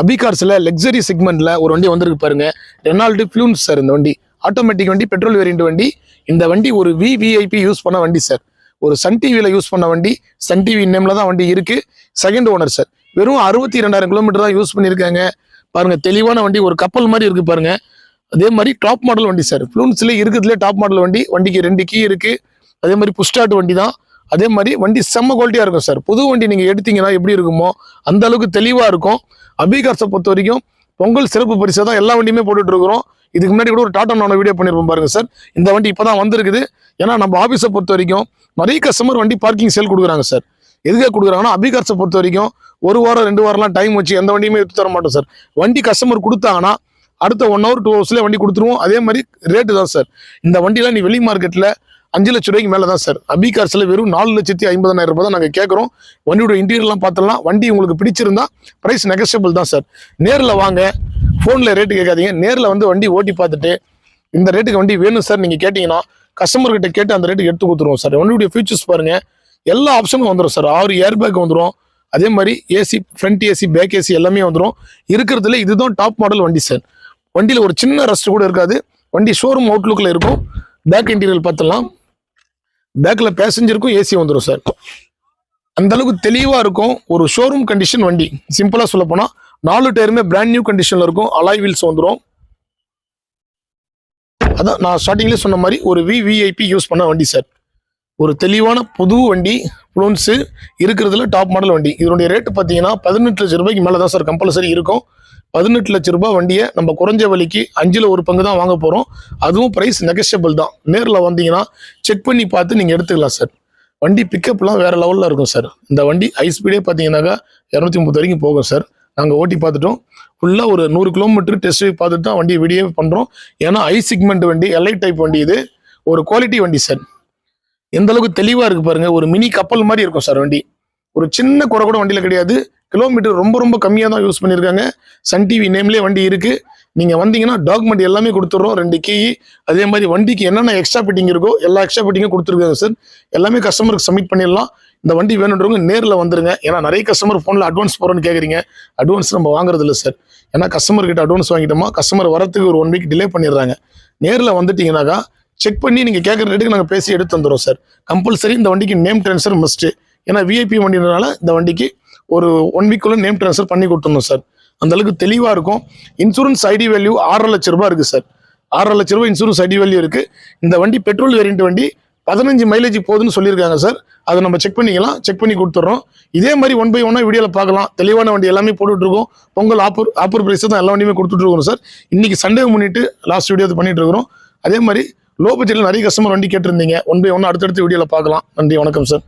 அபிகார்ஸில் luxury செக்மெண்ட்டில் ஒரு வண்டி வந்திருக்கு பாருங்க. ரெனால்டு ஃப்ளூன்ஸ் சார் இந்த வண்டி. ஆட்டோமேட்டிக் வண்டி பெட்ரோல் வேரியண்ட் வண்டி. இந்த வண்டி ஒரு விவிஐபி யூஸ் பண்ண வண்டி சார் ஒரு சன் டிவியில் யூஸ் பண்ண வண்டி. சன் டிவி நேமில் தான் வண்டி இருக்குது செகண்ட் ஓனர் சார் வெறும் அறுபத்தி ரெண்டாயிரம் கிலோமீட்டர் தான் யூஸ் பண்ணியிருக்காங்க. பாருங்கள் தெளிவான வண்டி. ஒரு கப்பல் மாதிரி இருக்குது பாருங்க. அதே மாதிரி டாப் மாடல் வண்டி சார் ஃப்ளூன்ஸ்லேயே இருக்கிறதுலே டாப் மாடல் வண்டி. வண்டிக்கு ரெண்டு கீ இருக்குது அதே மாதிரி புஷ்டாட் வண்டி தான். அதே மாதிரி வண்டி செம்ம குவாலிட்டியாக இருக்கும் சார் புது வண்டி நீங்கள் எடுத்தீங்கன்னா எப்படி இருக்குமோ அந்த அளவுக்கு தெளிவாக இருக்கும். அபிகார்ஸை பொறுத்த வரைக்கும் பொங்கல் சிறப்பு பரிசை தான் எல்லா வண்டியுமே போட்டுட்ருக்குறோம் இதுக்கு முன்னாடி கூட ஒரு டாட்டா நானோ வீடியோ பண்ணியிருப்போம் பாருங்க சார் இந்த வண்டி இப்போ தான் வந்திருக்குது. ஏன்னா நம்ம ஆஃபீஸை பொறுத்த வரைக்கும் நிறைய கஸ்டமர் வண்டி பார்க்கிங் சேல் கொடுக்குறாங்க சார் எதுக்காக கொடுக்குறாங்கன்னா அபிகார்ஸை பொறுத்த வரைக்கும் ஒரு வாரம் ரெண்டு வாரம்லாம் டைம் வச்சு எந்த வண்டியுமே எடுத்து தர மாட்டோம் சார் வண்டி கஸ்டமர் கொடுத்தாங்கன்னா அடுத்த ஒன் ஹவர் டூ ஹவர்ஸ்லேயே வண்டி கொடுத்துருவோம். அதே மாதிரி ரேட்டு தான் சார் இந்த வண்டியெலாம் நீ வெளி மார்க்கெட்டில் அஞ்சு லட்ச ரூபாய்க்கு மேலே தான் சார் அபிகார்ஸில் வெறும் நாலு லட்சத்தி ஐம்பதாயிரம் ரூபாய் தான் நாங்கள் கேட்குறோம் வண்டியோட இன்டீரியர்லாம் பார்த்துலாம் வண்டி உங்களுக்கு பிடிச்சிருந்தா ப்ரைஸ் நெகஸ்டபிள் தான் சார் நேரில் வாங்க. ஃபோனில் ரேட்டு கேட்காதீங்க. நேரில் வந்து வண்டி ஓட்டி பார்த்துட்டு இந்த ரேட்டுக்கு வண்டி வேணும் சார் நீங்கள் கேட்டிங்கன்னா கஸ்டமர்கிட்ட கேட்டு அந்த ரேட்டுக்கு எடுத்து கொடுத்துருவோம் சார் வண்டியுடைய ஃபீச்சர்ஸ் பாருங்கள் எல்லா ஆப்ஷனும் வந்துடும் சார் ஆறு ஏர் பேக் வந்துடும் அதே மாதிரி AC front AC back AC எல்லாமே வந்துடும் இருக்கிறதுல இதுதான் டாப் மாடல் வண்டி சார் வண்டியில் ஒரு சின்ன ரஸ்ட் கூட இருக்காது. வண்டி ஷோரூம் அவுட்லுக்கில் இருக்கும். பேக் இன்டீரியல் பார்த்துலாம் பேக்கில் பேசஞ்சருக்கும் ஏசி வந்துடும் சார். அந்த அளவுக்கு தெளிவாக இருக்கும். ஒரு ஷோரூம் கண்டிஷன் வண்டி. சிம்பிளாக சொல்ல போனால் நாலு டயருமே பிராண்ட் நியூ கண்டிஷனில் இருக்கும். அலாய் வீல்ஸ் வந்துடும் அதான் நான் ஸ்டார்டிங்லேயே சொன்ன மாதிரி ஒரு விவிஐபி யூஸ் பண்ண வண்டி சார். ஒரு தெளிவான புது வண்டி ப்ளோன்ஸு இருக்கிறதுல டாப் மாடல் வண்டி. இதனுடைய ரேட்டு பார்த்தீங்கன்னா பதினெட்டு லட்ச ரூபாய்க்கு மேலே தான் சார் கம்பல்சரி இருக்கும். பதினெட்டு லட்ச ரூபாய் வண்டியை நம்ம குறைஞ்ச விலைக்கு அஞ்சில் ஒரு பங்கு தான் வாங்க போகிறோம் அதுவும் ப்ரைஸ் நெகஷியபிள் தான். நேரில் வந்தீங்கன்னா செக் பண்ணி பார்த்து நீங்கள் எடுத்துக்கலாம் சார் வண்டி பிக்கப்லாம் வேறு லெவலில் இருக்கும் சார் இந்த வண்டி ஹை ஸ்பீடே பார்த்தீங்கன்னாக்கா இரநூத்தி முப்பது வரைக்கும் போகும் சார் நாங்கள் ஓட்டி பார்த்துட்டோம். ஃபுல்லாக ஒரு நூறு கிலோமீட்டர் டெஸ்ட் பார்த்துட்டு தான் வண்டி வீடியோ பண்ணுறோம் ஏன்னா ஐ சிக்மெண்ட் வண்டி எல்ஐ டைப் வண்டி இது. ஒரு குவாலிட்டி வண்டி சார் எந்த அளவுக்கு தெளிவாக இருக்குது பாருங்கள் ஒரு மினி கப்பல் மாதிரி இருக்கும் சார் வண்டி. ஒரு சின்ன குறை கூட வண்டியில் கிடையாது. கிலோமீட்டர் ரொம்ப ரொம்ப கம்மியாக தான் யூஸ் பண்ணியிருக்காங்க. சன் டிவி நேம்லேயே வண்டி இருக்குது நீங்கள் வந்தீங்கன்னா டாக்குமெண்ட் எல்லாமே கொடுத்துட்றோம். ரெண்டு கீ அதே மாதிரி வண்டிக்கு என்னென்ன எக்ஸ்ட்ரா ஃபிட்டிங் இருக்கோ எல்லா எக்ஸ்ட்ரா ஃபிட்டிங்கும் கொடுத்துருக்காங்க சார். எல்லாமே கஸ்டமருக்கு சப்மிட் பண்ணிடலாம். இந்த வண்டி வேணுன்றவங்க நேரில் வந்துருங்க. ஏன்னா நிறைய கஸ்டமர் ஃபோனில் அட்வான்ஸ் போகிறோன்னு கேட்குறீங்க அட்வான்ஸ் நம்ம வாங்குறது இல்லை சார். ஏன்னா கஸ்டமர்கிட்ட அட்வான்ஸ் வாங்கிட்டோமா கஸ்டமர் வரத்துக்கு ஒரு ஒன் வீக் டிலே பண்ணிடுறாங்க. நேரில் வந்துட்டீங்கன்னாக்கா செக் பண்ணி நீங்கள் கேட்குற ரேட்டுக்கு நாங்கள் பேசி எடுத்து வந்துடுறோம் சார். கம்பல்சரி இந்த வண்டிக்கு நேம் ட்ரான்ஸ்ஃபர் மஸ்ட்டு ஏன்னா விஐபி வண்டினால இந்த வண்டிக்கு ஒரு ஒன் வீக்குள்ள நேம் ட்ரான்ஸ்ஃபர் பண்ணி கொடுத்துடணும் சார் அந்த அளவுக்கு தெளிவாக இருக்கும். இன்சூரன்ஸ் ஐடி வேல்யூ ஆறரை லட்ச ரூபா இருக்குது சார் ஆறரை லட்ச ரூபாய் இன்சூரன்ஸ் ஐடி வேல்யூ இருக்குது இந்த வண்டி பெட்ரோல் வேரியண்ட் வண்டி பதினஞ்சு மைலேஜ் போகுதுன்னு சொல்லியிருக்காங்க சார் அதை நம்ம செக் பண்ணிக்கலாம். செக் பண்ணி கொடுத்துட்றோம் இதே மாதிரி ஒன் பை ஒன்னாக வீடியோவில் பார்க்கலாம். தெளிவான வண்டி எல்லாமே போட்டுட்டு இருக்கோம் பொங்கல் ஆப்பர் ஆப்பர் ப்ரைஸ் தான் எல்லா வண்டியுமே கொடுத்துட்ருக்கோம் சார் இன்னைக்கு சண்டே முன்னிட்டு லாஸ்ட் வீடியோ பண்ணிகிட்ருக்கிறோம் அதே மாதிரி லோ பட்ஜெட்டில் நிறைய கஸ்டமர் வண்டி கேட்டிருந்தீங்க. ஒன் பை ஒன்று அடுத்தடுத்த வீடியோவில் பார்க்கலாம். நன்றி வணக்கம் சார்